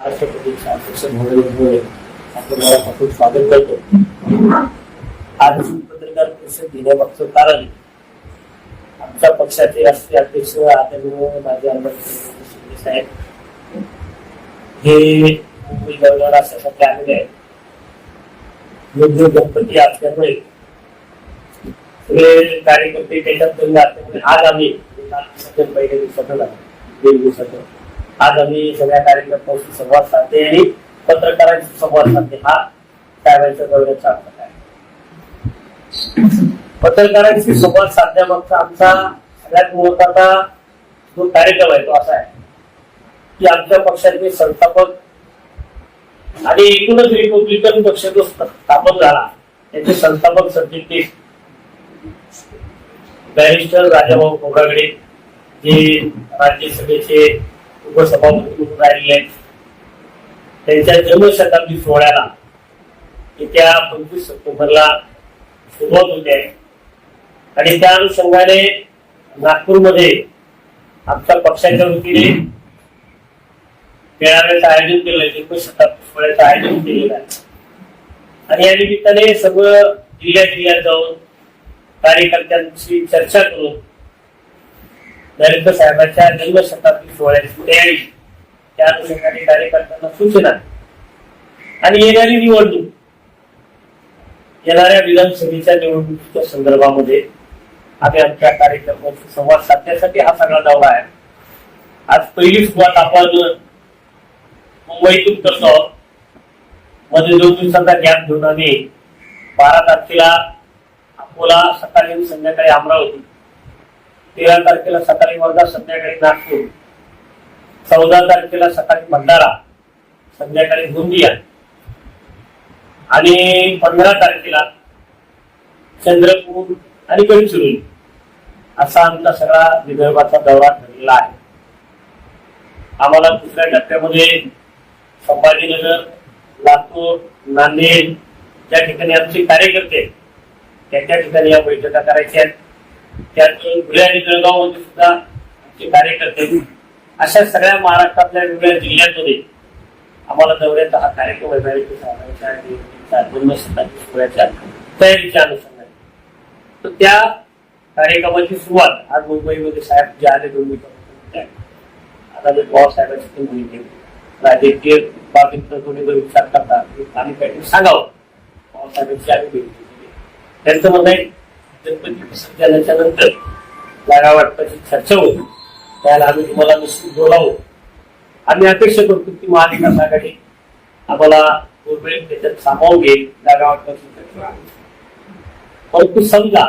महाराष्ट्र अध्यक्ष स्वागत करतो आज पत्रकार परिषद घेण्यामागचं कारण आमच्या पक्षाचे राष्ट्रीय अध्यक्ष आदरणीय माझे आमदार साहेब. हे मुंबई दौऱ्यावर असण्यासाठी आलेले आहेत योग्य गणपती असल्यामुळे सगळे कार्यकर्ते त्याच्यात असल्यामुळे आज आम्ही पहिले दिवसात पहिल्या दिवसात आज आम्ही सगळ्या कार्यकर्त्यांशी संवाद साधते आणि पत्रकारांशी संवाद साधते हा त्यावेळेचा दौऱ्याचा अर्थ काय पत्रकारांशी संवाद साधण्यामागचा आमचा सगळ्यात महत्त्वाचा जो कार्यक्रम आहे तो असा आहे की आमच्या पक्षाचे संस्थापक आणि एकूणच रिपब्लिकन पक्ष जो स्थापन झाला त्याचे संस्थापक सरचिटणीस बॅरिस्टर राजाभाऊ कोकागडे जे राज्यसभेचे उपसभापती म्हणून राहिले आहेत त्यांच्या जन्मशताब्दी सोहळ्याला येत्या पंचवीस सप्टेंबरला सुरुवात होते. आहे आणि त्या अनुषंगाने नागपूरमध्ये आमच्या पक्षाच्या वतीने मेळाव्याचं आयोजन केलंय जन्मशताब्दी सोहळ्याचं आयोजन केलेलं आहे. आणि या निमित्ताने सगळं जिल्ह्या जिल्ह्यात जाऊन कार्यकर्त्यांशी चर्चा करून नरेंद्र साहेबांच्या जन्मशताब्दी सोहळ्याची तयारी त्या अनुषंगाने कार्यकर्त्यांना सूचना. आणि येणारी निवडणूक. येणाऱ्या विधानसभेच्या निवडणुकीच्या संदर्भामध्ये आम्ही आमच्या कार्यक्रमाशी संवाद साधण्यासाठी हा सगळा दौरा आहे. आज पहिली सुरुवात आपण मुंबईतून करतो मध्ये दोन दिवसांचा गॅप घेऊन आम्ही बारा तारखेला अकोला सकाळी आणि संध्याकाळी अमरावती तेरा तारखेला सकाळी वर्धा संध्याकाळी नागपूर. चौदा तारखेला सकाळी भंडारा संध्याकाळी गोंदिया. आणि पंधरा तारखेला चंद्रपूर आणि गडचिरोली. असा आमचा सगळा विदर्भाचा दौरा ठरलेला आहे. आम्हाला दुसऱ्या टप्प्यामध्ये संभाजीनगर लातूर नांदेड ज्या ठिकाणी आमचे कार्यकर्ते त्या ठिकाणी या बैठका करायच्या आहेत. त्यात धुळे जळगावमध्ये सुद्धा आमचे कार्यकर्ते अशा सगळ्या महाराष्ट्रातल्या वेगवेगळ्या जिल्ह्यांमध्ये आम्हाला दौऱ्याचा हा कार्यक्रम आहे जन्मशताब्दी सोहळ्याच्या तयारीच्या अनुषंगाने. तर त्या कार्यक्रमाची सुरुवात आज मुंबईमध्ये साहेब जे आले दोन आता ते पवार साहेबांची पण राजकीय बाबींचा थोडी जर विचार करता आणि आम्ही काहीतरी सांगावं. पवार आम्ही भेट त्यांचं म्हणणं आहे गणपती विसर्जनाच्या नंतर जागा वाटपाची चर्चा होईल. त्याला आम्ही तुम्हाला निश्चित बोलावं. आम्ही अपेक्षा करतो की महाविकास आघाडी आम्हाला दुर्मिळ त्याच्यात सामावून घेईल जागा वाटपाची चर्चा परंतु समजा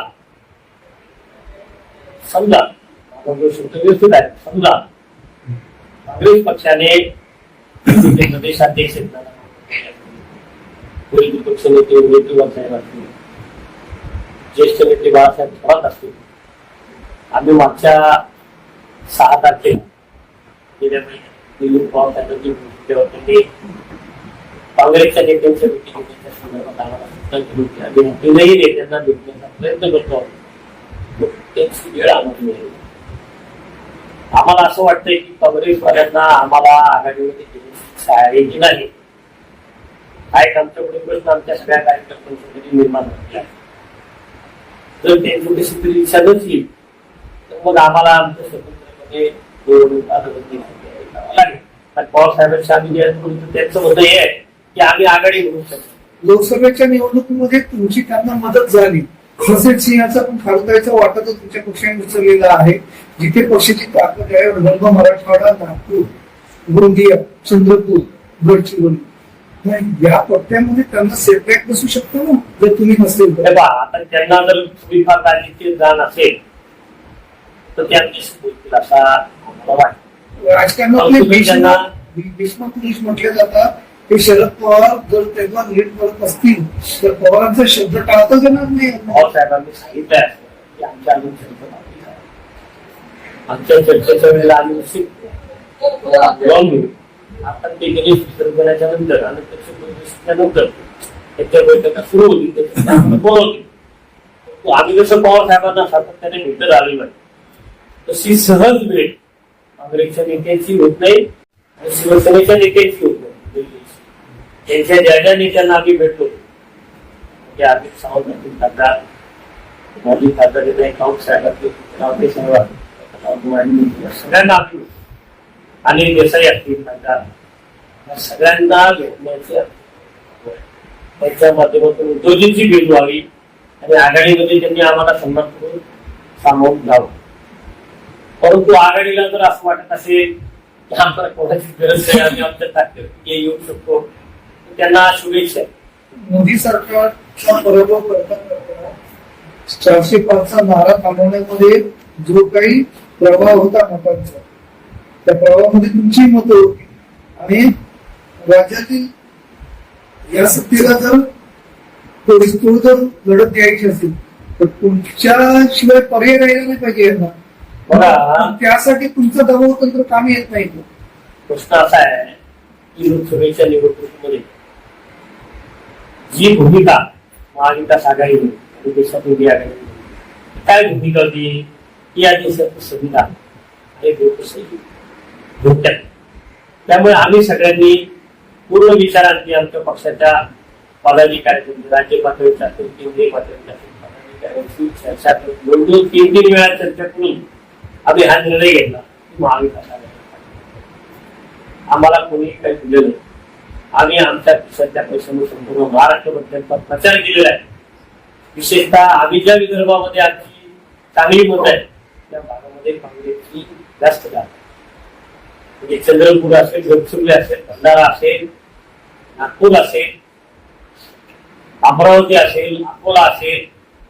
समजा आपण जो शब्द व्यवस्थित आहे समजा काँग्रेस पक्षाने प्रदेशाध्यक्ष आहेत. ना, विरोधी पक्ष नेते उमेदवार साहेब असतील. ज्येष्ठ नेते बाळासाहेब थोरात असतील. आम्ही मागच्या सहा तारखेला गेल्या महिन्यात दिलीप पवार साहेबांची भेट तेव्हा त्यांनी काँग्रेसच्या नेत्यांच्या भेटी घेण्याच्या संदर्भात आम्हाला सूचना आम्ही तीनही नेत्यांना भेटण्याचा प्रयत्न करतो आहोत. त्यांची वेळ आम्हाला मिळाली. आम्हाला असं वाटतंय की काँग्रेसवाल्यांना आम्हाला आघाडीमध्ये घेण्याची की नाही. हा एक आमच्याकडे प्रश्न आमच्या सगळ्या कार्यकर्त्यांसाठी निर्माण झालेला आहे. तर ते तशी तरी इच्छा नसली तर मग आम्हाला आमच्या स्वतंत्रपणे निवडणूक आघाडीमध्ये करावं लागेल. आणि पवार साहेबांच्या आम्ही त्यांचं म्हणणं हे आहे की आम्ही आघाडी म्हणू शकतो लोकसभेच्या निवडणुकीमध्ये तुमची त्यांना मदत झाली. हसन सिंहाचा पण खासदारचा वाटा तर तुमच्या पक्षाने उचललेला आहे. जिथे पक्षाची ताकद आहे विदर्भ मराठवाडा नागपूर गोंदिया चंद्रपूर गडचिरोली. मग या पट्ट्यामध्ये त्यांना सेटबॅक बसू शकतो ना जर तुम्ही नसेल हे तर आता त्यांना जर थोडीफार राजकीय जाण असेल तर ते आमच्याशी बोलतील असा आम्हाला वाटतं. राजकारणातले तुम्ही भीष्म त्यांना- भीष्म पुरुष म्हटले जातात हे शरद पवार जर तेव्हा नीट करत असतील तर पवारांचा शब्द टाळता येणार नाही. पवार साहेबांनी सांगितलं आहे की आमच्या अजून चर्चा बाकी आहे. आमच्या चर्चेच्या वेळेला आम्ही निश्चित बोलावून घेऊ आपण ते गणेश विसर्जनाच्या नंतर आणि त्याच्या नंतर त्याच्या बैठका सुरू होती त्याच्यात आम्ही जसं पवार साहेबांना सातत्याने भेटत आलेलो आहे. तशी सहज भेट काँग्रेसच्या नेत्यांची होत नाही आणि शिवसेनेच्या नेत्यांची होत नाही. त्यांच्या ज्या ज्या नेत्यांना आम्ही भेटलो म्हणजे आम्ही सावंत असतील खासदार माजी खासदार जे काही काऊट साहेब असतील रावते साहेब सगळ्यांना आम्ही आणि देसाई असतील खासदार या सगळ्यांना भेटण्याची त्यांच्या माध्यमातून उद्योजींची भेट व्हावी आणि आघाडीमध्ये त्यांनी आम्हाला सन्मान करून सामावून घ्यावं परंतु आघाडीला जर असं वाटत असेल की आम्हाला कोणाची गरज नाही आम्ही आमच्या ताकद येऊ शकतो त्यांना शुभेच्छा. मोदी सरकारचा पराभव करता करता चारशे पाचचा नारा थांबवण्यामध्ये जो काही प्रभाव होता मतांचा त्या प्रभावामध्ये तुमची मतं होती. आणि राज्यातील या सत्तेला जर थोडी तोड जर लढत द्यायची असेल तर तुमच्या शिवाय पर्याय राहिला नाही पाहिजे यांना. त्यासाठी तुमचं दबाव तंत्र कामी येत नाही. प्रश्न असा आहे की लोकसभेच्या निवडणुकीमध्ये जी भूमिका महाविकास आघाडीने आणि देशात आघाडीने काय भूमिका होती? की या देशाची संविधान हे लोकशाही भेटतात. त्यामुळे आम्ही सगळ्यांनी पूर्ण विचारांनी आमच्या पक्षाच्या पदाधिकारी राज्य पातळीचा असेल केंद्रीय पातळीचा असेल पदाधिकाऱ्यांची चर्चा करून दोन दोन तीन तीन वेळा चर्चा करून आम्ही हा निर्णय घेतला. की महाविकास आम्हाला कोणी काही दिलं नाही. आम्ही आमच्या खिशातल्या पैशाने संपूर्ण महाराष्ट्रबद्दल प्रचार केलेला आहे. विशेषतः आम्ही ज्या विदर्भामध्ये आमची चांगली मत आहे त्या भागामध्ये काँग्रेसची जास्त जात आहे. म्हणजे चंद्रपूर असेल गडचिरोली असेल भंडारा असेल नागपूर असेल अमरावती असेल अकोला असेल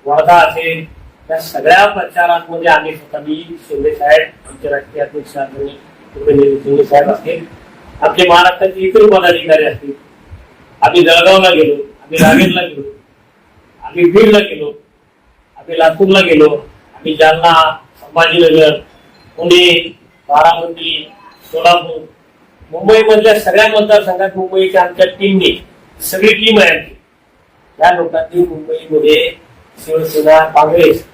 वर्धा असेल या सगळ्या प्रचारांमध्ये आम्ही स्वतः मी शिंदे साहेब आमचे राष्ट्रीय अध्यक्ष आदरणीय शिंदे साहेब असतील. आपले महाराष्ट्राचे इतर पदाधिकारी असतील. आम्ही जळगावला गेलो आम्ही रावेरला गेलो आम्ही बीडला गेलो आम्ही लातूरला गेलो आम्ही जालना संभाजीनगर पुणे बारामती सोलापूर मुंबईमधल्या सगळ्या मतदारसंघात मुंबईच्या आमच्या टीमने सगळी टीम आहे आमची. या लोकांनी मुंबईमध्ये शिवसेना काँग्रेस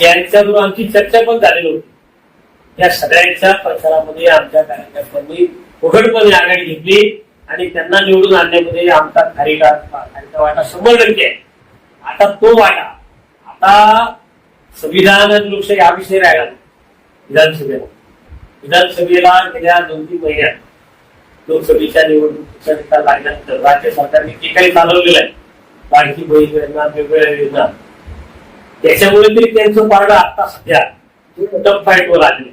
यांच्याबरोबर आमची चर्चा पण झालेली होती. त्या सगळ्यांच्या प्रचारामध्ये आमच्या कार्यकर्त्यांनी उघडपणे आघाडी घेतली आणि त्यांना निवडून आणण्यामध्ये आमचा खारीका खारीचा वाटा शंभर टक्के आहे. आता तो वाटा आता संविधान आणि लोकशाही हा विषय राहिला विधानसभेला विधानसभेला गेल्या दोन तीन महिन्यात लोकसभेच्या निवडणुकीच्या निकाल लागल्यानंतर राज्य सरकारने जे काही चालवलेलं आहे लाडकी बहीण योजना वेगवेगळ्या योजना त्याच्यामुळे तरी त्यांचं पारडं आता सध्या टप फाईटवर आले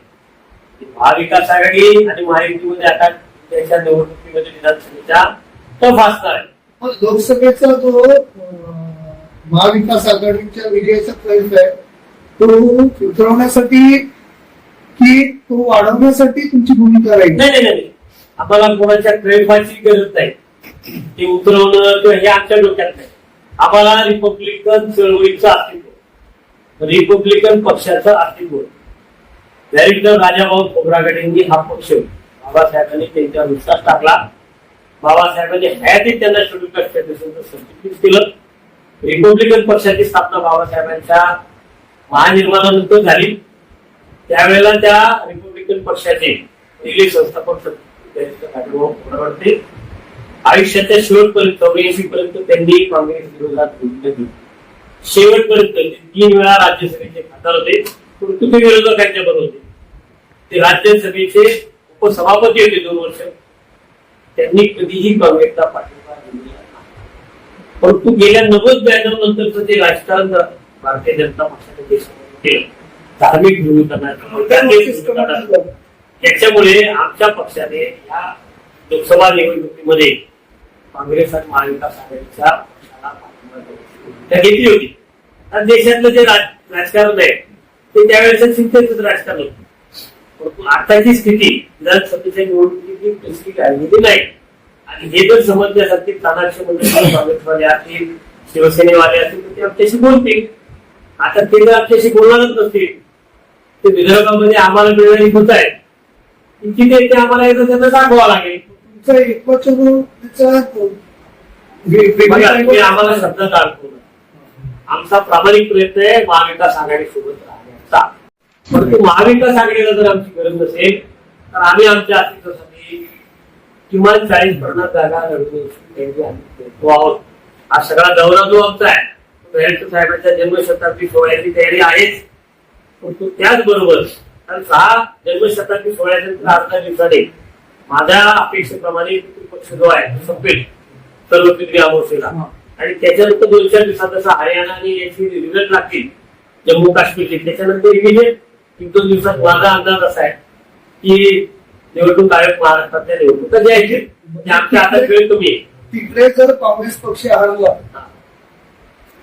महाविकास आघाडी आणि महायुतीमध्ये आता त्याच्या निवडणुकीमध्ये विधानसभेच्या टफ असणार आहे. लोकसभेचा जो महाविकास आघाडीच्या विजयाचा प्रयत्न आहे तो उतरवण्यासाठी की तो वाढवण्यासाठी तुमची भूमिका राहील. नाही नाही नाही. आम्हाला कोणाच्या ट्रेडमार्कची गरज नाही. ते उतरवणं किंवा हे आमच्या डोक्यात नाही. आम्हाला रिपब्लिकन चळवळीचं अस्तित्व रिपब्लिकन पक्षाचं अस्तित्व डायरेक्टर राजाभाऊ खोबरागडेंनी हा पक्ष बाबासाहेबांनी त्यांच्या विश्वास टाकला. बाबासाहेबांनी हयातीत त्यांना शेड्यूल कक्षाचं सर्टिफिकेट केलं रिपब्लिकन पक्षाची स्थापना बाबासाहेबांच्या महानिर्माणानंतर झाली. त्यावेळेला त्या रिपब्लिकन पक्षाचे दिल्ली संस्थापक डायरेक्टर आयुष्याच्या शेवटपर्यंत चौऱ्याऐंशी पर्यंत त्यांनी काँग्रेस विरोधात दिली शेवटपर्यंत तीन वेळा राज्यसभेचे खासदार होते. परंतु विरोधकांच्या बरोबर होते. ते राज्यसभेचे उपसभापती होते दोन वर्ष. त्यांनी कधीही काँग्रेसचा पाठिंबा दिलेला परंतु गेल्या नव्वद ब्याण्णव नंतरचं ते राजकारण भारतीय जनता पक्षाने केलं धार्मिक त्याच्यामुळे आमच्या पक्षाने या लोकसभा निवडणुकीमध्ये काँग्रेस आणि महाविकास आघाडीच्या भूमिका घेतली होती. आणि देशातलं जे राज- राजकारण आहे ते त्यावेळेचं चिंतेचंच राजकारण होतं. परंतु आताची स्थिती विधानसभेच्या निवडणुकीची परिस्थिती राहिलेली नाही. आणि हे जर समजण्यासाठी तानाक्षी मंडळी काँग्रेसवाले असतील शिवसेनेवाले असतील तर ते आमच्याशी बोलतील. आता ते जर आमच्याशी बोलणारच नसतील. ते विदर्भामध्ये आम्हाला मिळणारी होत आहे किती ते ते आम्हाला एकदा त्यांना दाखवावं लागेल. तुम्ही आम्हाला शब्दात अडकवू नका. आमचा प्रामाणिक प्रयत्न आहे महाविकास आघाडी सोबत राहण्याचा. परंतु महाविकास आघाडीला जर आमची गरज नसेल तर आम्ही आमच्या अस्तित्वासाठी किमान चाळीस पन्नास जागा तो आहोत. हा सगळा दौरा जो आमचा आहे साहेबांच्या जन्मशताब्दी सोहळ्याची तयारी आहेच. परंतु त्याचबरोबर कारण सहा जन्मशताब्दी सोहळ्याच्या अर्धा दिवसाने माझ्या अपेक्षेप्रमाणे पक्ष जो आहे संपेल सर्व पित्री अमावस्येला हा. आणि त्याच्यानंतर दोन चार दिवसात जसा हरियाणा आणि याची रिझल्ट लागतील जम्मू काश्मीरचे. त्याच्यानंतर इमिजिएट एक दोन दिवसात माझा अंदाज असा आहे की निवडणूक आयोग महाराष्ट्रातल्या निवडणुका द्यायचे म्हणजे आमच्या हातात वेळ कमी आहे. तिकडे जर काँग्रेस पक्ष हरला हा.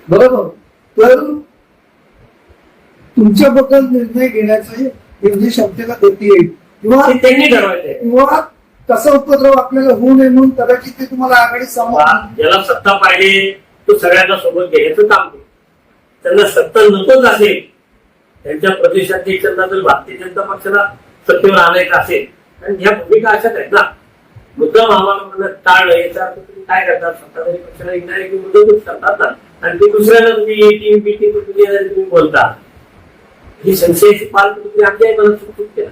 बरोबर? तर तुमच्याबद्दल निर्णय घेण्याचे योग्य क्षमतेला गती येईल किंवा त्यांनी ठरवायचं किंवा कसा उपद्रव आपल्याला होऊ नये म्हणून कदाचित ते तुम्हाला आघाडी समोर ज्याला सत्ता पाहिजे तो सगळ्यांना सोबत घ्यायचं काम करतो त्यांना सत्ता नकोच असेल त्यांच्या प्रदेशाध्यक्षांना जर भारतीय जनता पक्षाला सत्तेवर आणायचं असेल आणि ह्या भूमिका अशाच आहेत ना मुद्दाम आम्हाला म्हणणं टाळलं याचा अर्थ तुम्ही काय करतात सत्ताधारी पक्षाला येणारे की मुद्दामच करतात ना आणि ते दुसऱ्याला तुम्ही टीम बीटिंग तुम्ही बोलता ही संशयाची पाल तुम्ही आमच्या मला चुकून केला.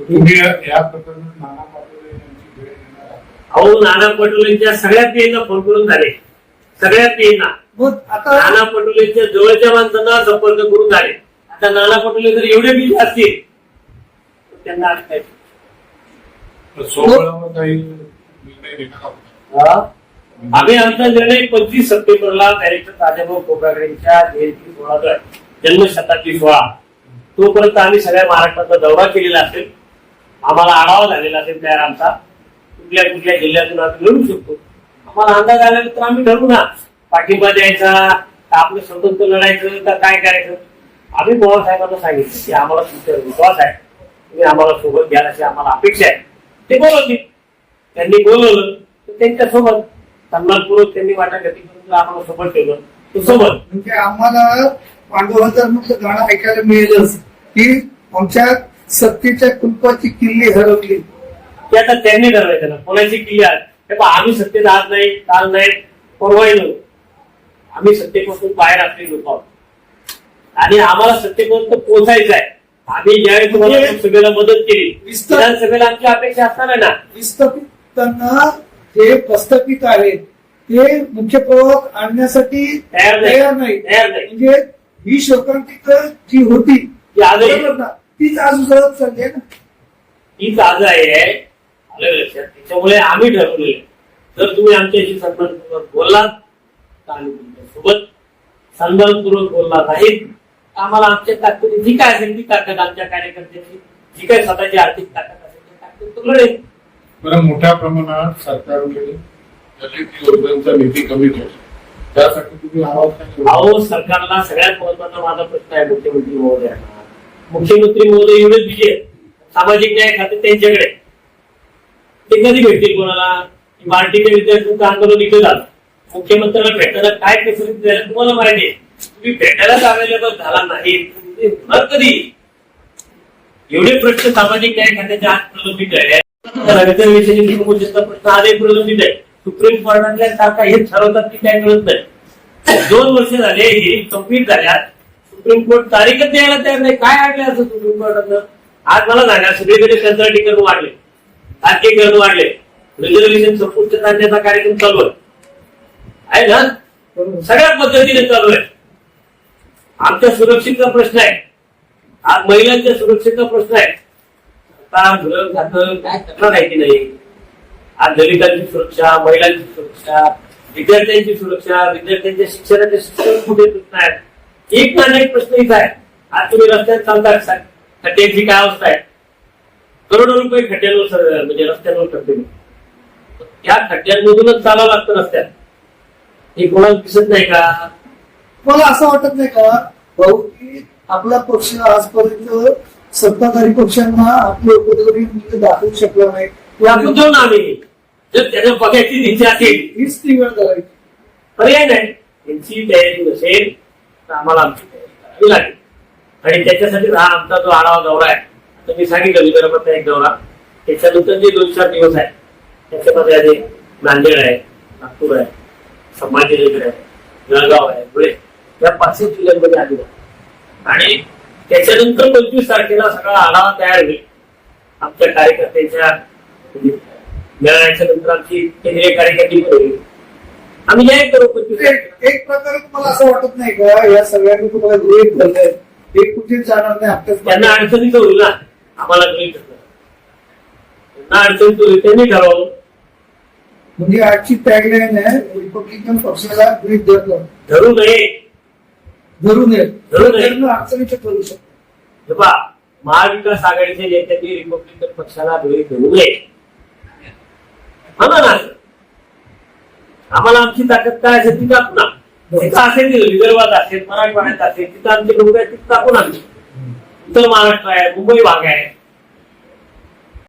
तुम्ही या प्रकरणात नाना पाटोले यांची भेट घेणार आहात. अहो नाना पटोलेंच्या सगळ्या पीएना फोन करून झाले. सगळ्या पीएना मग आता नाना पटोलेच्या जवळच्या माणसांना संपर्क करून झाले. आता नाना पटोले जर एवढे बिझी असतील तर त्यांना आज काय? तर सोहळ्यावर काही निर्णय घेणार आहोत. हा? आम्ही आमचा निर्णय पंचवीस सप्टेंबरला डायरेक्टर राजाभाऊ खोब्रागडेंच्या जयंती सोहळा जन्मशताब्दी सोहळा. तोपर्यंत आम्ही सगळ्या महाराष्ट्राचा दौरा केलेला असेल. आम्हाला आढावा झालेला असेल तयार आमचा. कुठल्या कुठल्या जिल्ह्यातून आम्ही लढू शकतो. आम्हाला अंदाज आल्यानंतर आम्ही ठरवू ना. पाठिंबा द्यायचा का आपलं स्वतंत्र लढायचं का काय करायचं? आम्ही बाबासाहेबांना साहेबांना सांगितलं की आम्हाला तुमच्यावर विश्वास आहे. तुम्ही आम्हाला सोबत घ्याल अशी आम्हाला अपेक्षा आहे. ते बोलवले. त्यांनी बोलवलं. तर त्यांच्यासोबत सन्मानपूर्वक त्यांनी वाटाघाटी करून आम्हाला सोबत ठेवलं. तो सोबत. म्हणजे आम्हाला पांडवहजार मधलं गाणं ऐकायला मिळेलच. की आमच्या सत्तेच्या कुलपाची किल्ली हरवली. ते आता त्यांनी ठरवायचं ना. कोणाची किल्ली आहे पहा, आम्ही सत्तेत आज नाही काल नाही परवाही नव्हतो आम्ही सत्तेपासून बाहेर असलेलो लोक आहोत. आणि आम्हाला सत्तेपर्यंत पोहोचायचं आहे. आम्ही ज्यावेळी तुम्हाला लोकसभेला मदत केली विधानसभेला आमची अपेक्षा असणार आहे ना. विस्थापितांना जे प्रस्थापित आहेत ते मुख्य प्रवाहात आणण्यासाठी तयार नाही. म्हणजे ही शोकांतिका जी होती ती ना तीच आज उजळत चालली आहे ना? हीच आज आहे. आलं लक्षात. त्याच्यामुळे आम्ही ठरवले जर तुम्ही आमच्याशी सन्मानपूर्वक बोललात तर आम्ही तुमच्यासोबत सन्मानपूर्वक बोलला नाहीत तर आम्हाला आमच्या ताकद जी काय असेल ती ताकद आमच्या कार्यकर्त्याची जी काय स्वतःची आर्थिक ताकद असेल ती ताकद तो लढेल बरं मोठ्या प्रमाणात सरकारकडे दलित योजनांचा निधी कमी होतो त्यासाठी तुम्ही अहो सरकारला सगळ्यात महत्त्वाचा माझा प्रश्न आहे मुख्यमंत्री महोदयांना मुख्यमंत्री महोदय एवढे विजय सामाजिक न्याय खाते त्यांच्याकडे. ते कधी भेटतील कोणाला? मराठीच्या विद्यार्थ्यांचं आंदोलन इथे झालं. मुख्यमंत्र्यांना भेटायला काय प्रसिद्ध झालं तुम्हाला माहिती आहे. तुम्ही भेटायलाच अवेलेबल झाला नाही. ते होणार कधी? एवढे प्रश्न सामाजिक न्याय खात्याच्या आज प्रलंबित आहे प्रश्न आजही प्रलंबित आहे. सुप्रीम कोर्टातल्या तारखा हे ठरवतात की काय मिळत नाही. दोन वर्ष झाले हे कंप्लीट झाल्यात. सुप्रीम कोर्ट तारीखच द्यायला तयार नाही. काय आणले असं सुप्रीम कोर्टानं आज मला सांगा सगळीकडे कंत्राटीकरण वाढले. खाजगीकरण वाढले. म्हणजे रिझर्वेशन संपुष्टात आणण्याचा कार्यक्रम चालू आहे. आहे ना? सगळ्या पद्धतीने चालू आहे. आमच्या सुरक्षेचा प्रश्न आहे. आज महिलांच्या सुरक्षेचा प्रश्न आहे. आता घर झालं काय करणार आहे की नाही? आज दलितांची सुरक्षा महिलांची सुरक्षा विद्यार्थ्यांची सुरक्षा विद्यार्थ्यांच्या शिक्षणाचे शिक्षण कुठे प्रश्न आहेत एक ना अनेक प्रश्न इथं आहे. आज तुम्ही रस्त्यात चालता खड्ड्यांची काय अवस्था आहे? करोडो रुपये खड्ड्यांवर म्हणजे रस्त्यांवर खड्डे. त्या खड्ड्यांमधूनच चालावं लागतं रस्त्यात. हे कोणाला दिसत नाही का? मला असं वाटत नाही का? भाऊ की आपला पक्ष आजपर्यंत सत्ताधारी पक्षांना आपले उमेदवारी म्हणजे दाखवू शकला नाही. आपण जाऊ ना आम्ही. जर त्यानं बघायची इच्छा असेल हीच करायची. पर्याय नाही. त्यांची तयारी नसेल तर आम्हाला आमची तयारी करावी लागेल. आणि त्याच्यासाठी हा आमचा जो आढावा दौरा आहे आता मी सांगितलं विदर्भाचा एक दौरा. त्याच्यानंतर जे दोन चार दिवस आहे त्याच्यामध्ये आधी नांदेड आहे नागपूर आहे संभाजीनगर आहे जळगाव आहे धुळे या पाचही जिल्ह्यांमध्ये आली आणि त्याच्यानंतर पंचवीस तारखेला सगळा आढावा तयार होईल. आमच्या कार्यकर्त्यांच्या मिळाल्याच्या नंतर आमची केंद्रीय कार्यकारिणी पण होईल आम्ही जाहीर करू पंचवीस एक प्रकारे तुम्हाला असं वाटत नाही का या सगळ्यांनी तुम्हाला गृहित धरलंय हे कुठेच जाणार नाही आपल्याच त्यांना अडचणीत होईल ना. आम्हाला गृहीत धरलं. त्यांना अडचणीत होईल त्यांनी ठरवलं म्हणजे आजची टॅगलाईन आहे रिपब्लिकन पक्षाला गृहित धरलं धरू नये. धरू नये. धरू नये. धरणं अडचणीचं ठरू शकतो. महाविकास आघाडीच्या नेत्यांनी रिपब्लिकन पक्षाला गृहीत धरू नये. ना आम्हाला आमची ताकद काय असेल ती दाखवू ना. तिथं असेल विदर्भात असेल मराठवाड्यात असेल तिथं आमचे लोक आहेत तिथं दाखवू ना. आम्ही उत्तर महाराष्ट्र आहे मुंबई भाग आहे.